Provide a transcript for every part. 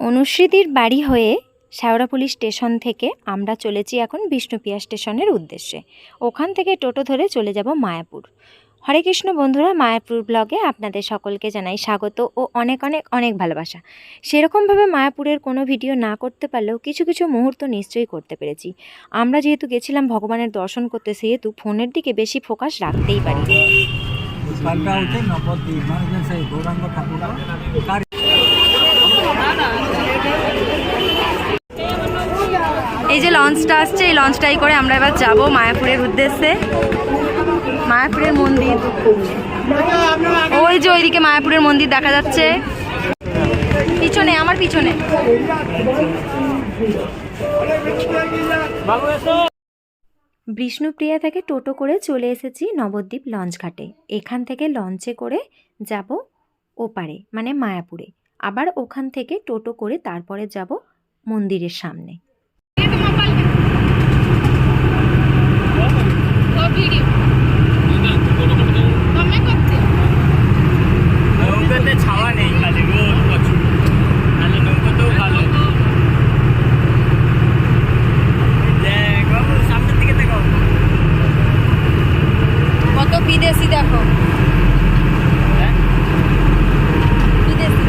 অনুশ্রীদির বাড়ি হয়ে শেওড়াপুলি স্টেশন থেকে আমরা চলেছি এখন বিষ্ণুপিয়া স্টেশনের উদ্দেশ্যে। ওখান থেকে টোটো ধরে চলে যাব মায়াপুর। হরে কৃষ্ণ বন্ধুরা মায়াপুর ব্লগে আপনাদের সকলকে জানাই স্বাগত ও অনেক অনেক অনেক ভালোবাসা। সেরকমভাবে মায়াপুরের কোনো ভিডিও না করতে পারলেও কিছু কিছু মুহূর্ত নিশ্চয়ই করতে পেরেছি। আমরা যেহেতু গেছিলাম ভগবানের দর্শন করতে সেহেতু ফোনের দিকে বেশি ফোকাস রাখতেই পারি। এই যে লঞ্চটা আসছে এই লঞ্চটাই করে আমরা এবার যাব মায়াপুরের উদ্দেশ্যে। মায়াপুরের মন্দির। ওই যে ওইদিকে মায়াপুরের মন্দির দেখা যাচ্ছে। পিছনে আমার পিছনে। বিষ্ণুপ্রিয়া থেকে টোটো করে চলে এসেছি নবদ্বীপ লঞ্চ ঘাটে। এখান থেকে লঞ্চে করে যাব ওপারে মানে মায়াপুরে। আবার ওখান থেকে টোটো করে তারপরে যাব মন্দিরের সামনে। নৌকাতে বিদেশি দেখো হ্যাঁ? বিদেশি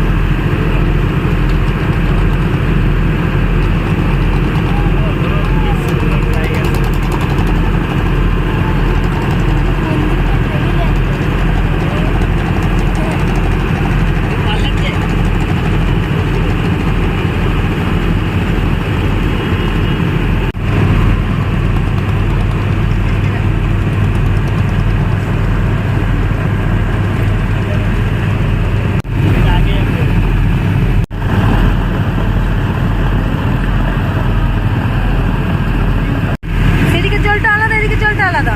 সেদিকে জলটা আলাদা এদিকে জলটা আলাদা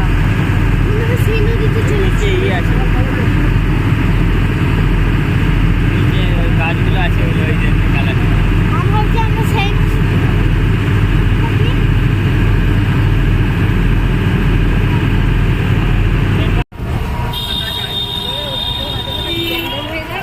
নিচে ইয়ে আছে নিচে ওই গাছগুলো আছে ওই ওই যে কালার আমরা একটা টোটো টোটালি বুঝতে পারছ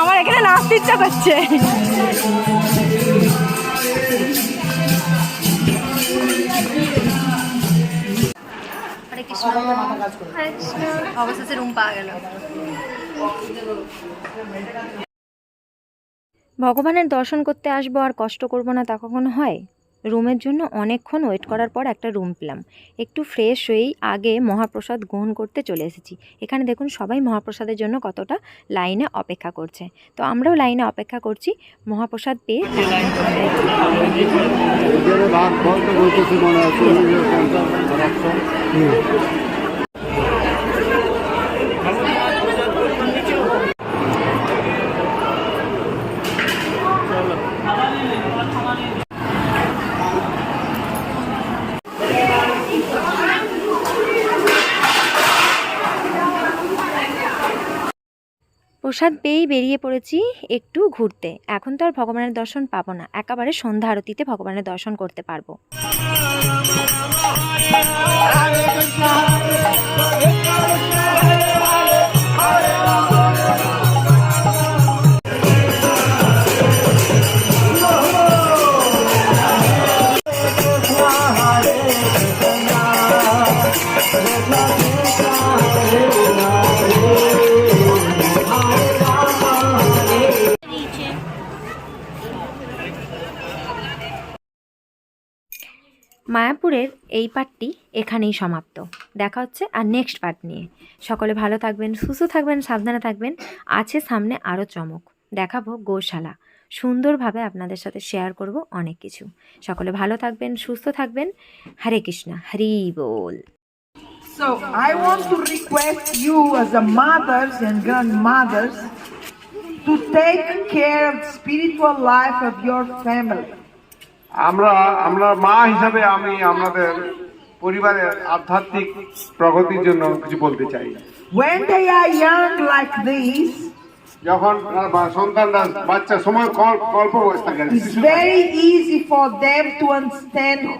আমার এখানে নাচতে ইচ্ছা করছে। অবশেষে রুম পাওয়া গেল। ভগবানের দর্শন করতে আসব আর কষ্ট করব না তা কখনো হয়? রুমের জন্য অনেকক্ষণ ওয়েট করার পর একটা রুম পেলাম। একটু ফ্রেশ হয়েই আগে মহাপ্রসাদ গ্রহণ করতে চলে এসেছি। এখানে দেখুন সবাই মহাপ্রসাদের জন্য কতটা লাইনে অপেক্ষা করছে। তো আমরাও লাইনে অপেক্ষা করছি। মহাপ্রসাদ পেয়ে এবারে ভাগ বলতে বলতেছি মনে আছে পঞ্চাশ একশো প্রসাদ পেয়েই বেরিয়ে পড়েছি একটু ঘুরতে। এখন তো আর ভগবানের দর্শন পাবো না। একেবারে সন্ধ্যা আরতিতে ভগবানের দর্শন করতে পারব। মায়াপুরের এই পার্টটি এখানেই সমাপ্ত। দেখা হচ্ছে আর নেক্সট পার্ট নিয়ে। সকলে ভালো থাকবেন, সুস্থ থাকবেন, সাবধানে থাকবেন। আছে সামনে আরও চমক। দেখাবো গোশালা। সুন্দরভাবে আপনাদের সাথে শেয়ার করব অনেক কিছু। সকলে ভালো থাকবেন, সুস্থ থাকবেন। হরে কৃষ্ণা, হরি বল। So, I want to request you as a mothers and grandmothers to take care of the spiritual life of your family. আমরা আমরা মা হিসাবে আমি আমাদের পরিবারের আধ্যাত্মিক প্রগতির জন্য কিছু বলতে চাই। When they are young like this, যখন সন্তানরা বাচ্চা সময় কল্প অবস্থা বয়স থাকে it's very easy for them to understand